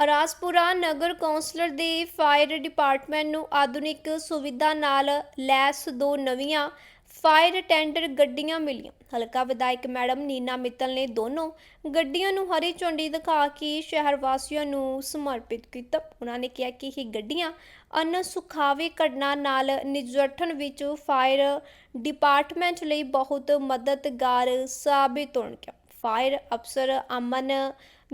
ਰਾਜਪੁਰਾ ਨਗਰ ਕੌਂਸਲਰ ਦੇ fire department ਨੂੰ ਆਧੁਨਿਕ ਸੁਵਿਧਾ ਨਾਲ ਲੈਸ ਦੋ ਨਵੀਆਂ ਫਾਇਰ ਟੈਂਡਰ ਗੱਡੀਆਂ ਮਿਲੀਆਂ। ਹਲਕਾ ਵਿਧਾਇਕ ਮੈਡਮ ਨੀਨਾ ਮਿੱਤਲ ਨੇ ਦੋਨੋਂ ਗੱਡੀਆਂ ਨੂੰ ਹਰੀ ਝੰਡੀ ਦਿਖਾ ਕੇ ਸ਼ਹਿਰ ਵਾਸੀਆਂ ਨੂੰ ਸਮਰਪਿਤ ਕੀਤਾ। ਉਹਨਾਂ ਨੇ ਕਿਹਾ ਕਿ ਇਹ ਗੱਡੀਆਂ ਅਨ ਸੁਖਾਵੇ ਘਟਨਾ ਨਾਲ ਨਿਜਟਣ ਵਿੱਚ ਫਾਇਰ ਡਿਪਾਰਟਮੈਂਟ ਲਈ ਬਹੁਤ ਮਦਦਗਾਰ ਸਾਬਿਤ ਹੋਣਗੀਆਂ। ਫਾਇਰ ਅਫਸਰ ਅਮਨ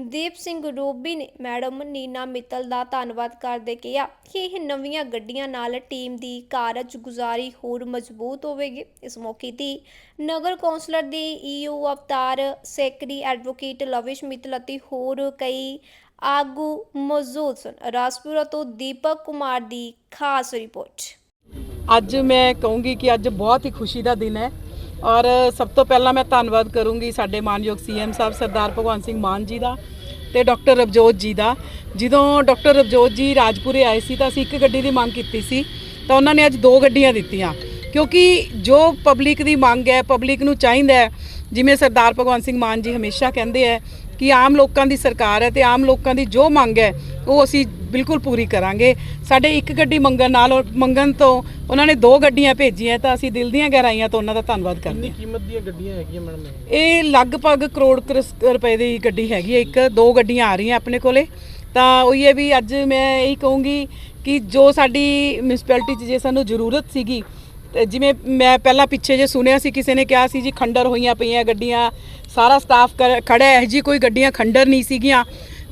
ਦੀਪ ਸਿੰਘ ਰੂਬੀ ਨੇ ਮੈਡਮ ਨੀਨਾ ਮਿੱਤਲ ਦਾ ਧੰਨਵਾਦ ਕਰਦੇ ਕਿਹਾ ਕਿ ਇਹ ਨਵੀਆਂ ਗੱਡੀਆਂ ਨਾਲ ਟੀਮ ਦੀ ਕਾਰਜਗੁਜ਼ਾਰੀ ਹੋਰ ਮਜ਼ਬੂਤ ਹੋਵੇਗੀ। ਇਸ ਮੌਕੇ ਤੇ ਨਗਰ ਕੌਂਸਲਰ ਦੇ EO Avtar, secretary advocate Lavish Mittal ਅਤੇ ਹੋਰ ਕਈ ਆਗੂ ਮੌਜੂਦ ਸਨ। ਰਾਜਪੁਰਾ ਤੋਂ ਦੀਪਕ ਕੁਮਾਰ ਦੀ ਖਾਸ ਰਿਪੋਰਟ। ਅੱਜ ਮੈਂ ਕਹੂੰਗੀ ਕਿ ਅੱਜ ਬਹੁਤ ਹੀ ਖੁਸ਼ੀ ਦਾ ਦਿਨ ਹੈ। ਔਰ ਸਭ ਤੋਂ ਪਹਿਲਾਂ ਮੈਂ ਧੰਨਵਾਦ ਕਰੂੰਗੀ ਸਾਡੇ ਮਾਨਯੋਗ ਸੀਐਮ ਸਾਹਿਬ ਸਰਦਾਰ ਭਗਵੰਤ ਸਿੰਘ ਮਾਨ ਜੀ ਦਾ ਤੇ ਡਾਕਟਰ ਰਵਜੋਤ ਜੀ ਦਾ। ਜਦੋਂ ਡਾਕਟਰ ਰਵਜੋਤ ਜੀ ਰਾਜਪੁਰੇ ਆਏ ਸੀ ਤਾਂ ਅਸੀਂ ਇੱਕ ਗੱਡੀ ਦੀ ਮੰਗ ਕੀਤੀ ਸੀ, ਤਾਂ ਉਹਨਾਂ ਨੇ ਅੱਜ ਦੋ ਗੱਡੀਆਂ ਦਿੱਤੀਆਂ। ਕਿਉਂਕਿ ਜੋ ਪਬਲਿਕ ਦੀ ਮੰਗ ਹੈ, ਪਬਲਿਕ ਨੂੰ ਚਾਹੀਦਾ ਹੈ, ਜਿਵੇਂ ਸਰਦਾਰ ਭਗਵੰਤ ਸਿੰਘ ਮਾਨ ਜੀ ਹਮੇਸ਼ਾ ਕਹਿੰਦੇ ਹੈ ਕਿ ਆਮ ਲੋਕਾਂ ਦੀ ਸਰਕਾਰ ਹੈ ਤੇ ਆਮ ਲੋਕਾਂ ਦੀ ਜੋ ਮੰਗ ਹੈ ਉਹ ਅਸੀਂ ਬਿਲਕੁਲ ਪੂਰੀ ਕਰਾਂਗੇ। ਸਾਡੇ ਇੱਕ ਗੱਡੀ ਮੰਗਣ ਨਾਲ ਉਹ- ਮੰਗਣ ਤੋਂ ਉਹਨਾਂ ਨੇ ਦੋ ਗੱਡੀਆਂ ਭੇਜੀਆਂ ਤਾਂ ਅਸੀਂ ਦਿਲ ਦੀਆਂ ਗਹਿਰਾਈਆਂ ਤੋਂ ਉਹਨਾਂ ਦਾ ਧੰਨਵਾਦ ਕਰਦੇ ਹਾਂ। ਕੀਮਤ ਦੀਆਂ ਗੱਡੀਆਂ ਹੈਗੀਆਂ ਮੈਡਮ ਇਹ? ਇਹ ਲਗਭਗ ਕਰੋੜ ਰੁਪਏ ਦੀ ਗੱਡੀ ਹੈਗੀ ਹੈ। ਇੱਕ ਦੋ ਗੱਡੀਆਂ ਆ ਰਹੀਆਂ ਆਪਣੇ ਕੋਲੇ। ਤਾਂ ਉਹੀ ਹੈ ਵੀ ਅੱਜ ਮੈਂ ਇਹੀ ਕਹੂੰਗੀ ਕਿ ਜੋ ਸਾਡੀ ਮਿਊਨਿਸਪੈਲਿਟੀ 'ਚ ਜੇ ਸਾਨੂੰ ਜ਼ਰੂਰਤ ਸੀਗੀ ਜਿਵੇਂ ਮੈਂ ਪਹਿਲਾਂ ਪਿੱਛੇ ਜੇ ਸੁਣਿਆ ਸੀ, ਕਿਸੇ ਨੇ ਕਿਹਾ ਸੀ ਜੀ ਖੰਡਰ ਹੋਈਆਂ ਪਈਆਂ ਗੱਡੀਆਂ, ਸਾਰਾ ਸਟਾਫ ਖੜਾ ਹੈ ਜੀ ਕੋਈ ਗੱਡੀਆਂ ਖੰਡਰ ਨਹੀਂ ਸੀਗੀਆਂ।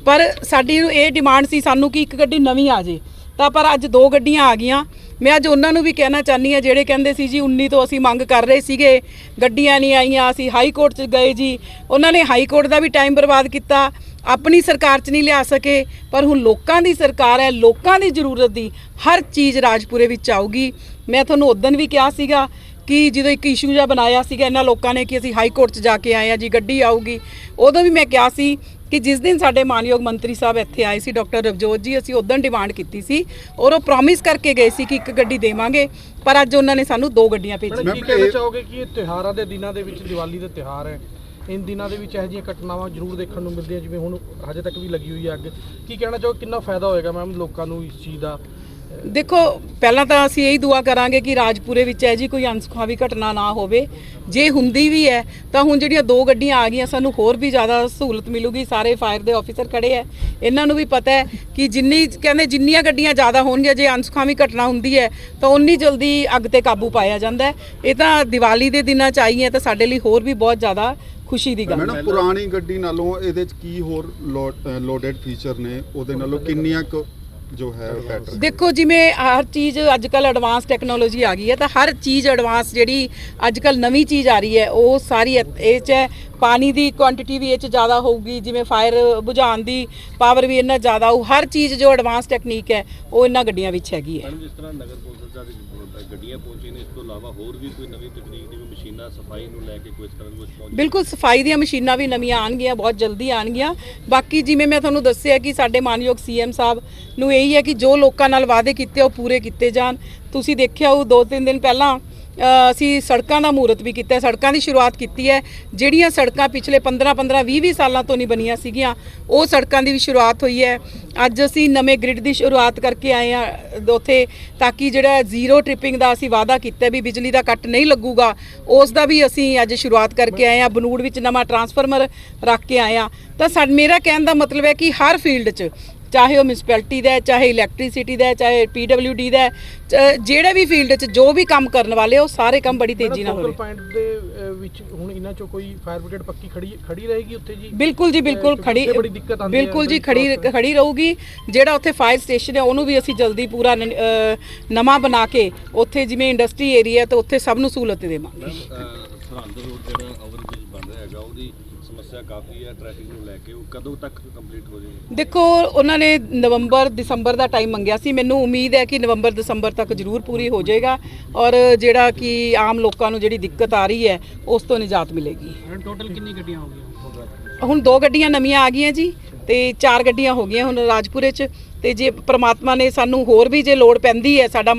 ਪਰ ਸਾਡੀ ਇਹ ਡਿਮਾਂਡ ਸੀ ਸਾਨੂੰ ਕਿ ਇੱਕ ਗੱਡੀ ਨਵੀਂ ਆ ਜੇ। ਤਾਂ ਪਰ ਅੱਜ ਦੋ ਗੱਡੀਆਂ ਆ ਗਈਆਂ। ਮੈਂ ਅੱਜ ਉਹਨਾਂ ਨੂੰ ਵੀ ਕਹਿਣਾ ਚਾਹਨੀ ਆ ਜਿਹੜੇ ਕਹਿੰਦੇ ਸੀ ਜੀ 19 ਤੋਂ ਅਸੀਂ ਮੰਗ ਕਰ ਰਹੇ ਸੀਗੇ, ਗੱਡੀਆਂ ਨਹੀਂ ਆਈਆਂ, ਅਸੀਂ ਹਾਈ ਕੋਰਟ 'ਚ ਗਏ ਜੀ। ਉਹਨਾਂ ਨੇ ਹਾਈ ਕੋਰਟ ਦਾ ਵੀ ਟਾਈਮ ਬਰਬਾਦ ਕੀਤਾ। ਆਪਣੀ ਸਰਕਾਰ 'ਚ ਨਹੀਂ ਲਿਆ ਸਕੇ, ਪਰ ਹੁਣ ਲੋਕਾਂ ਦੀ ਸਰਕਾਰ ਹੈ, ਲੋਕਾਂ ਦੀ ਜ਼ਰੂਰਤ ਦੀ ਹਰ ਚੀਜ਼ ਰਾਜਪੁਰੇ ਵਿੱਚ ਆਊਗੀ। ਮੈਂ ਤੁਹਾਨੂੰ ਉਦੋਂ ਵੀ ਕਿਹਾ ਸੀਗਾ ਕਿ ਜਦੋਂ ਇੱਕ ਇਸ਼ੂ ਜਿਹਾ ਬਣਾਇਆ ਸੀਗਾ ਇਹਨਾਂ ਲੋਕਾਂ ਨੇ ਕਿ ਅਸੀਂ ਹਾਈ ਕੋਰਟ 'ਚ ਜਾ ਕੇ ਆਏ ਆ ਜੀ ਗੱਡੀ ਆਊਗੀ ਉਦੋਂ ਵੀ ਮੈਂ ਕਿਹਾ ਸੀ ਕਿ ਜਿਸ ਦਿਨ ਸਾਡੇ ਮਾਨਯੋਗ ਮੰਤਰੀ ਸਾਹਿਬ ਇੱਥੇ ਆਏ ਸੀ ਡਾਕਟਰ ਰਵਜੋਤ ਜੀ ਅਸੀਂ ਉਦੋਂ ਡਿਮਾਂਡ ਕੀਤੀ ਸੀ ਔਰ ਉਹ ਪ੍ਰੋਮਿਸ ਕਰਕੇ ਗਏ ਸੀ ਕਿ ਇੱਕ ਗੱਡੀ ਦੇਵਾਂਗੇ ਪਰ ਅੱਜ ਉਹਨਾਂ ਨੇ ਸਾਨੂੰ ਦੋ ਗੱਡੀਆਂ ਭੇਜੀਆਂ। ਕੀ ਕਹਿਣਾ ਚਾਹੋਗੇ ਕਿ ਇਹ ਤਿਉਹਾਰਾਂ ਦੇ ਦਿਨਾਂ ਦੇ ਵਿੱਚ ਦੀਵਾਲੀ ਦਾ ਤਿਉਹਾਰ ਹੈ ਇਨ ਦਿਨਾਂ ਦੇ ਵਿੱਚ ਇਹੋ ਜਿਹੀਆਂ ਘਟਨਾਵਾਂ ਜ਼ਰੂਰ ਦੇਖਣ ਨੂੰ ਮਿਲਦੀਆਂ ਜਿਵੇਂ ਹੁਣ ਹਜੇ ਤੱਕ ਵੀ ਲੱਗੀ ਹੋਈ ਹੈ ਅੱਗ। ਕੀ ਕਹਿਣਾ ਚਾਹੋਗੇ ਕਿੰਨਾ ਫਾਇਦਾ ਹੋਏਗਾ ਮੈਮ ਲੋਕਾਂ ਨੂੰ ਇਸ ਚੀਜ਼ ਦਾ? ਦੇਖੋ ਪਹਿਲਾਂ ਤਾਂ ਅਸੀਂ ਇਹੀ ਦੁਆ ਕਰਾਂਗੇ ਕਿ ਰਾਜਪੁਰੇ ਵਿੱਚ ਹੈ ਜੀ ਕੋਈ ਅਨਸੁਖਾਵੀ ਘਟਨਾ ਨਾ ਹੋਵੇ। ਜੇ ਹੁੰਦੀ ਵੀ ਹੈ ਤਾਂ ਹੁਣ ਜਿਹੜੀਆਂ ਦੋ ਗੱਡੀਆਂ ਆ ਗਈਆਂ ਸਾਨੂੰ ਹੋਰ ਵੀ ਜ਼ਿਆਦਾ ਸਹੂਲਤ ਮਿਲੂਗੀ। ਸਾਰੇ ਫਾਇਰ ਦੇ ਆਫੀਸਰ ਖੜੇ ਹੈ ਇਹਨਾਂ ਨੂੰ ਵੀ ਪਤਾ ਹੈ ਕਿ ਜਿੰਨੀ ਕਹਿੰਦੇ ਜਿੰਨੀਆਂ ਗੱਡੀਆਂ ਜ਼ਿਆਦਾ ਹੋਣਗੀਆਂ ਜੇ ਅਨਸੁਖਾਵੀ ਘਟਨਾ ਹੁੰਦੀ ਹੈ ਤਾਂ ਉਨੀ ਜਲਦੀ ਅੱਗ ਤੇ ਕਾਬੂ ਪਾਇਆ ਜਾਂਦਾ ਹੈ ਇਹ ਤਾਂ ਦੀਵਾਲੀ ਦੇ ਦਿਨਾਂ ਚ ਆਈ ਹੈ ਤਾਂ ਸਾਡੇ ਲਈ ਹੋਰ ਵੀ ਬਹੁਤ ਜ਼ਿਆਦਾ ਖੁਸ਼ੀ ਦੀ ਗੱਲ ਹੈ। ਮੈਡਮ ਪੁਰਾਣੀ ਗੱਡੀ ਨਾਲੋਂ ਇਹਦੇ ਚ ਕੀ ਹੋਰ ਲੋਡਡ ਫੀਚਰ ਨੇ? ਉਹਦੇ ਨਾਲੋਂ ਕਿੰਨੀਆਂ ਜੋ ਹੈ ਬੈਟਰ ਦੇਖੋ ਜਿਵੇਂ ਹਰ ਚੀਜ਼ ਅੱਜ ਕੱਲ ਐਡਵਾਂਸ ਟੈਕਨੋਲੋਜੀ ਆ ਗਈ ਹੈ ਤਾਂ ਹਰ ਚੀਜ਼ ਐਡਵਾਂਸ ਜਿਹੜੀ ਅੱਜ ਕੱਲ ਨਵੀਂ ਚੀਜ਼ ਆ ਰਹੀ ਹੈ ਉਹ ਸਾਰੀ ਇਹ 'ਚ ਹੈ। ਪਾਣੀ ਦੀ ਕੁਆਂਟੀਟੀ ਵੀ ਇਹ ਚ ਜ਼ਿਆਦਾ ਹੋਊਗੀ ਜਿਵੇਂ ਫਾਇਰ ਬੁਝਾਉਣ ਦੀ ਪਾਵਰ ਵੀ ਇਹਨਾਂ ਜ਼ਿਆਦਾ ਹੋਊ ਹਰ ਚੀਜ਼ ਜੋ ਐਡਵਾਂਸ ਟੈਕਨੀਕ ਹੈ ਉਹ ਇਹਨਾਂ ਗੱਡੀਆਂ ਵਿੱਚ ਹੈਗੀ ਹੈ। ਮੈਡਮ ਜਿਸ ਤਰ੍ਹਾਂ ਨਗਰ ਕੌਂਸਲ ਦਾ ਗੱਡੀਆਂ ਪਹੁੰਚੀਆਂ ਨੇ। ਇਸ ਤੋਂ ਇਲਾਵਾ ਹੋਰ ਵੀ ਕੋਈ ਨਵੀਂ ਤਕਨੀਕ ਦੀ ਮਸ਼ੀਨਾਂ ਸਫ਼ਾਈ ਨੂੰ ਲੈ ਕੇ ਕੋਈ ਇਸ ਤਰ੍ਹਾਂ ਦੀ ਕੁਝ ਪਹੁੰਚ ਬਿਲਕੁਲ, ਸਫ਼ਾਈ ਦੀਆਂ ਮਸ਼ੀਨਾਂ ਵੀ ਨਵੀਆਂ ਆਣਗੀਆਂ ਬਹੁਤ ਜਲਦੀ ਆਣਗੀਆਂ ਬਾਕੀ ਜਿਵੇਂ ਮੈਂ ਤੁਹਾਨੂੰ ਦੱਸਿਆ ਕਿ ਸਾਡੇ ਮਾਨਯੋਗ ਸੀਐਮ ਸਾਹਿਬ ਨੂੰ ਇਹੀ ਹੈ ਕਿ ਜੋ ਲੋਕਾਂ ਨਾਲ ਵਾਅਦੇ ਕੀਤੇ ਉਹ ਪੂਰੇ ਕੀਤੇ ਜਾਣ। ਤੁਸੀਂ ਦੇਖਿਆ ਉਹ ਦੋ ਤਿੰਨ ਦਿਨ ਪਹਿਲਾਂ ਅਸੀਂ ਸੜਕਾਂ ਦਾ ਮਹੂਰਤ ਵੀ ਕੀਤਾ ਸੜਕਾਂ ਦੀ ਸ਼ੁਰੂਆਤ ਕੀਤੀ ਹੈ। ਜਿਹੜੀਆਂ ਸੜਕਾਂ ਪਿਛਲੇ 15 15 20 20 ਸਾਲਾਂ ਤੋਂ ਨਹੀਂ ਬਣੀਆਂ ਸੀਗੀਆਂ, ਉਹ ਸੜਕਾਂ ਦੀ ਵੀ ਸ਼ੁਰੂਆਤ ਹੋਈ ਹੈ। ਅੱਜ ਅਸੀਂ ਨਵੇਂ ਗ੍ਰਿਡ ਦੀ ਸ਼ੁਰੂਆਤ ਕਰਕੇ ਆਏ ਆ ਉੱਥੇ ਤਾਂ ਕਿ ਜਿਹੜਾ ਜ਼ੀਰੋ ਟ੍ਰਿਪਿੰਗ ਦਾ ਅਸੀਂ ਵਾਅਦਾ ਕੀਤਾ ਵੀ ਬਿਜਲੀ ਦਾ ਕੱਟ ਨਹੀਂ ਲੱਗੂਗਾ, ਉਸ ਦਾ ਵੀ ਅਸੀਂ ਅੱਜ ਸ਼ੁਰੂਆਤ ਕਰਕੇ ਆਏ ਆ ਬਨੂੜ ਵਿੱਚ ਨਵਾਂ ਟਰਾਂਸਫਾਰਮਰ ਰੱਖ ਕੇ ਆਏ ਆ ਤਾਂ ਸਾ, ਮੇਰਾ ਕਹਿਣ ਦਾ ਮਤਲਬ ਹੈ ਕਿ ਹਰ ਫੀਲਡ 'ਚ ਚਾਹੇ ਉਹ ਮਿਊਨਿਸਪੈਲਿਟੀ ਦਾ ਹੈ, ਚਾਹੇ ਇਲੈਕਟ੍ਰਿਸਿਟੀ ਦਾ ਹੈ, ਚਾਹੇ ਪੀਡਬਲਯੂਡੀ ਦਾ ਜਿਹੜੇ ਵੀ ਫੀਲਡ 'ਚ ਜੋ ਵੀ ਕੰਮ ਕਰਨ ਵਾਲੇ ਉਹ ਸਾਰੇ ਕੰਮ ਬੜੀ ਤੇਜ਼ੀ ਨਾਲ ਹੋ ਰਹੇ। ਪੁਆਇੰਟ ਦੇ ਵਿੱਚ ਹੁਣ ਇਹਨਾਂ ਚੋਂ ਕੋਈ ਫਾਇਰ ਬ੍ਰਿਗੇਡ ਪੱਕੀ ਖੜੀ ਖੜੀ ਰਹੇਗੀ ਉੱਥੇ ਜੀ? ਬਿਲਕੁਲ ਜੀ ਬਿਲਕੁਲ ਖੜੀ ਉੱਥੇ ਬੜੀ ਦਿੱਕਤ ਆਉਂਦੀ ਹੈ, ਬਿਲਕੁਲ ਜੀ ਖੜੀ ਖੜੀ ਰਹੂਗੀ। ਜਿਹੜਾ ਉੱਥੇ ਫਾਇਰ ਸਟੇਸ਼ਨ ਹੈ ਉਹਨੂੰ ਵੀ ਅਸੀਂ ਜਲਦੀ ਪੂਰਾ ਨਵਾਂ ਬਣਾ ਕੇ ਉੱਥੇ ਜਿਵੇਂ ਇੰਡਸਟਰੀ ਏਰੀਆ ਤੇ ਉੱਥੇ ਸਭ ਨੂੰ ਸਹੂਲਤ ਦੇਵਾਂਗੇ। ਸਰਹੰਦ ਰੋਡ ਜਿਹੜਾ ਓਵਰਬ੍ਰਿਜ ਬਣ ਰਿਹਾ ਹੈਗਾ ਉਹਦੀ ਸਮੱਸਿਆ ਕਾਫੀ ਹੈ ਟ੍ਰੈਫਿਕ ਨੂੰ ਲੈ ਕੇ। ਉਹ ਕਦੋਂ ਤੱਕ ਕੰਪਲੀਟ ਹੋ ਜਾਏਗੀ? ਦੇਖੋ ਉਹਨਾਂ ਨੇ ਨਵੰਬਰ ਦਸੰਬਰ ਦਾ ਟਾਈਮ ਮੰਗਿਆ ਸੀ। ਮੈਨੂੰ ਉਮੀਦ ਹੈ ਕਿ ਨਵੰਬਰ ਦਸੰਬਰ ਤੱਕ ਜ਼ਰੂਰ ਪੂਰੀ ਹੋ ਜਾਏਗਾ ਔਰ ਜਿਹੜਾ ਕਿ ਆਮ ਲੋਕਾਂ ਨੂੰ ਜਿਹੜੀ ਦਿੱਕਤ ਆ ਰਹੀ ਹੈ ਉਸ ਤੋਂ ਨਿਜਾਤ ਮਿਲੇਗੀ। ਟੋਟਲ ਕਿੰਨੀ ਗੱਡੀਆਂ ਹੋ ਗਈਆਂ? ਹੁਣ ਦੋ ਗੱਡੀਆਂ ਨਵੀਆਂ ਆ ਗਈਆਂ ਜੀ ਤੇ ਚਾਰ ਗੱਡੀਆਂ ਹੋ ਗਈਆਂ ਹੁਣ ਰਾਜਪੁਰੇ 'ਚ। ਤੇ ਜੇ ਪ੍ਰਮਾਤਮਾ ਨੇ ਸਾਨੂੰ ਹੋਰ ਵੀ ਜੇ ਲੋੜ ਪੈਂਦੀ ਹੈ ਸਾਡਾ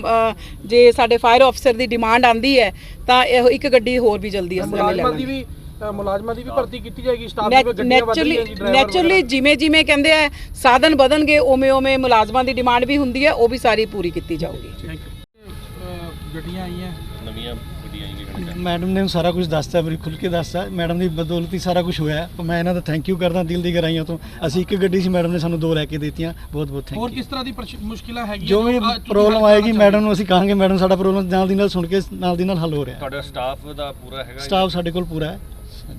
ਜੇ ਸਾਡੇ ਫਾਇਰ ਅਫਸਰ ਦੀ ਡਿਮਾਂਡ ਆਂਦੀ ਹੈ ਤਾਂ ਇਹ ਇੱਕ ਗੱਡੀ ਹੋਰ ਵੀ ਜਲਦੀ ਅਸੀਂ ਮੁਲਾਜ਼ਮਾਂ ਦੀ ਲੈਵਾਂਗੇ ਵੀ ਅ, ਮੁਲਾਜ਼ਮਾਂ ਦੀ ਵੀ ਭਰਤੀ ਕੀਤੀ ਜਾਏਗੀ ਸਟਾਫ ਦੀ ਵੀ ਗੱਡੀਆਂ ਵੱਧ ਨੈਚੁਰਲੀ ਰਹੀਆਂ ਜੀ ਡਰਾਈਵਰ ਨੈਚੁਰਲੀ ਜਿਵੇਂ ਜਿਵੇਂ ਕਹਿੰਦੇ ਆ ਸਾਧਨ ਵਧਣਗੇ ਉਵੇਂ ਉਵੇਂ ਮੁਲਾਜ਼ਮਾਂ ਦੀ ਡਿਮਾਂਡ ਵੀ ਹੁੰਦੀ ਹੈ ਉਹ ਵੀ ਸਾਰੀ ਪੂਰੀ ਕੀਤੀ ਜਾਊਗੀ। ਥੈਂਕ ਯੂ ਗੱਡੀਆਂ ਆਈਆਂ? ਨਵੀਆਂ ਗੱਡੀਆਂ ਆਈਆਂ ਕਿਹੜਾ ਮੈਡਮ ਨੇ ਸਾਰਾ ਕੁਝ ਦੱਸਤਾ ਬੜੀ ਖੁੱਲ ਕੇ ਦੱਸਤਾ। ਮੈਡਮ ਦੀ ਬਦੌਲਤ ਹੀ ਸਾਰਾ ਕੁਝ ਹੋਇਆ। ਮੈਂ ਇਹਨਾਂ ਦਾ ਥੈਂਕ ਯੂ ਕਰਦਾ ਦਿਲ ਦੀ ਗਹਿਰਾਈਆਂ ਤੋਂ। ਅਸੀਂ ਇੱਕ ਗੱਡੀ ਸੀ ਮੈਡਮ ਨੇ ਸਾਨੂੰ ਦੋ ਲੈ ਕੇ ਦਿੱਤੀਆਂ। ਬਹੁਤ ਬਹੁਤ ਹੋਰ ਥੈਂਕ ਯੂ ਕਿਸ ਤਰ੍ਹਾਂ ਦੀ ਮੁਸ਼ਕਿਲਾਂ ਹੈਗੀਆਂ ਜੋ ਵੀ ਪ੍ਰੋਬਲਮ ਆਏਗੀ ਮੈਡਮ ਨੂੰ ਅਸੀਂ ਕਹਾਂਗੇ ਮੈਡਮ ਸਾਡਾ ਪ੍ਰੋਬਲਮ ਨਾਲ ਦੀ ਨਾਲ ਸੁਣ ਕੇ ਨਾਲ ਦੀ ਨਾਲ ਹੱਲ ਹੋ ਰਿਹਾ। ਤੁਹਾਡਾ ਸਟਾਫ ਦਾ ਪੂਰਾ ਹੈਗਾ ਸਟਾਫ ਸਾਡੇ ਕੋਲ ਪੂਰਾ ਹੈ।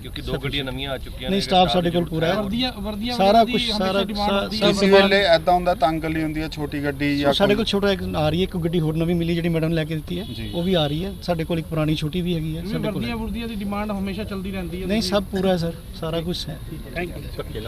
ਕਿਉਂਕਿ ਦੋ ਗੱਡੀਆਂ ਨਵੀਆਂ ਆ ਚੁੱਕੀਆਂ ਨਹੀਂ ਸਟਾਫ ਸਾਡੇ ਕੋਲ ਪੂਰਾ ਹੈ। ਵਰਦੀਆਂ ਵਰਦੀਆਂ ਸਾਰਾ ਹਮੇਸ਼ਾ ਸਾਰਾ- ਕਿਸੇ ਵੇਲੇ ਐਦਾਂ ਹੁੰਦਾ ਤੰਗ ਗਲੀ ਹੁੰਦੀ ਹੈ ਛੋਟੀ ਗੱਡੀ ਜਾਂ ਸਾਡੇ ਕੋਲ ਛੋਟਾ ਇੱਕ ਆ ਰਹੀ ਹੈ ਇੱਕ ਗੱਡੀ ਹੋਰ ਨਵੀਂ ਮਿਲੀ ਜਿਹੜੀ ਮੈਡਮ ਨੇ ਲੈ ਕੇ ਦਿੱਤੀ ਹੈ। ਉਹ ਵੀ ਆ ਰਹੀ ਹੈ। ਸਾਡੇ ਕੋਲ ਇੱਕ ਪੁਰਾਣੀ ਛੋਟੀ ਵੀ ਹੈਗੀ ਹੈ ਸਾਡੇ ਕੋਲ ਵਰਦੀਆਂ ਵਰਦੀਆਂ ਦੀ ਡਿਮਾਂਡ ਹਮੇਸ਼ਾ ਚੱਲਦੀ ਰਹਿੰਦੀ ਹੈ। ਨਹੀਂ ਸਭ ਪੂਰਾ ਹੈ ਸਰ। ਸਾਰਾ ਕੁਝ ਹੈ। Thank you